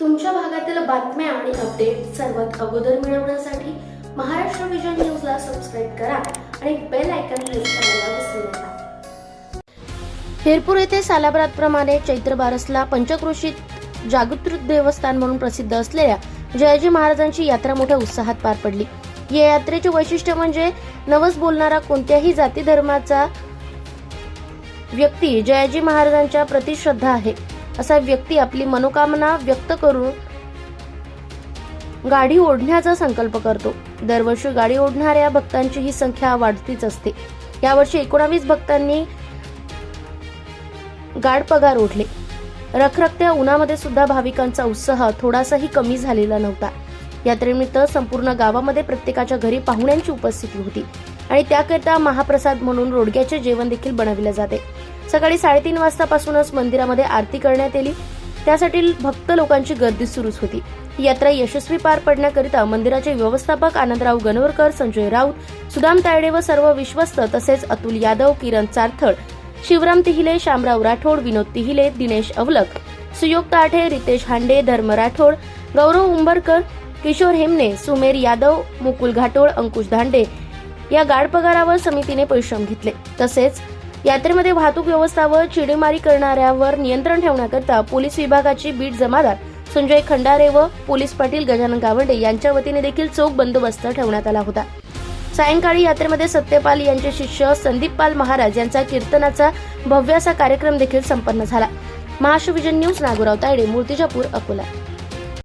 तुमच्या भागातील बातम्या आणि अपडेट सर्वात अगोदर मिळवण्यासाठी महाराष्ट्र विजन न्यूजला सबस्क्राईब करा आणि बेल आयकन क्लिक करायला विसरू नका. हेरपूर येथे सालाबरातप्रमाणे चैत्र बारसला पंचक्रोशीत जागृत देवस्थान म्हणून प्रसिद्ध असलेल्या जयाजी महाराजांची यात्रा मोठ्या उत्साहात पार पडली. या यात्रेचे वैशिष्ट्य म्हणजे नवस बोलणारा कोणत्याही जाती धर्माचा व्यक्ती जयाजी महाराजांच्या प्रति श्रद्धा आहे. असा व्यक्ती आपली मनोकामना व्यक्त करून गाडी ओढण्याचा संकल्प करतो. दरवर्षी गाडी ओढणाऱ्या भक्तांची ही संख्या वाढतीच असते. यावर्षी एकोणावीस भक्तांनी गाड पगार ओढले. रखरखत्या उन्हामध्ये सुद्धा भाविकांचा उत्साह थोडासाही कमी झालेला नव्हता. यात्रेनिमित्त संपूर्ण गावामध्ये प्रत्येकाच्या घरी पाहुण्यांची उपस्थिती होती आणि त्याकरिता महाप्रसाद म्हणून रोडग्याचे जेवण देखील बनविले जाते. सकाळी साडेतीन वाजतापासूनच मंदिरामध्ये आरती करण्यात आली त्यासाठी भक्त लोकांची गर्दी सुरूच होती. ही यात्रा यशस्वी पार पडण्याकरिता मंदिराचे व्यवस्थापक आनंदराव गणवरकर संजय राऊत सुदाम तायडे व सर्व विश्वस्त तसेच अतुल यादव किरण चारथळ शिवराम तिहिले शामराव राठोड विनोद तिहिले दिनेश अवलक सुयोग ताठे रितेश हांडे धर्म राठोड गौरव उंबरकर किशोर हेमने सुमेर यादव मुकुल घाटोळ अंकुश धांडे या गाडपगारावर समितीने परिश्रम घेतले. तसेच यात्रेमध्ये वाहतूक व्यवस्था व चिडेमारी करणाऱ्यावर नियंत्रण ठेवण्याकरता पोलीस विभागाची बीट जमादार संजय खंडारे व पोलीस पाटील गजानन गावंडे यांच्या वतीने देखील चोख बंदोबस्त ठेवण्यात आला होता. सायंकाळी यात्रेमध्ये सत्यपाल यांचे शिष्य संदीप पाल महाराज यांचा कीर्तनाचा भव्य असा कार्यक्रम देखील संपन्न झाला. महाशिविजन न्यूज नागोराव तायडे मूर्तिजापूर अकोला.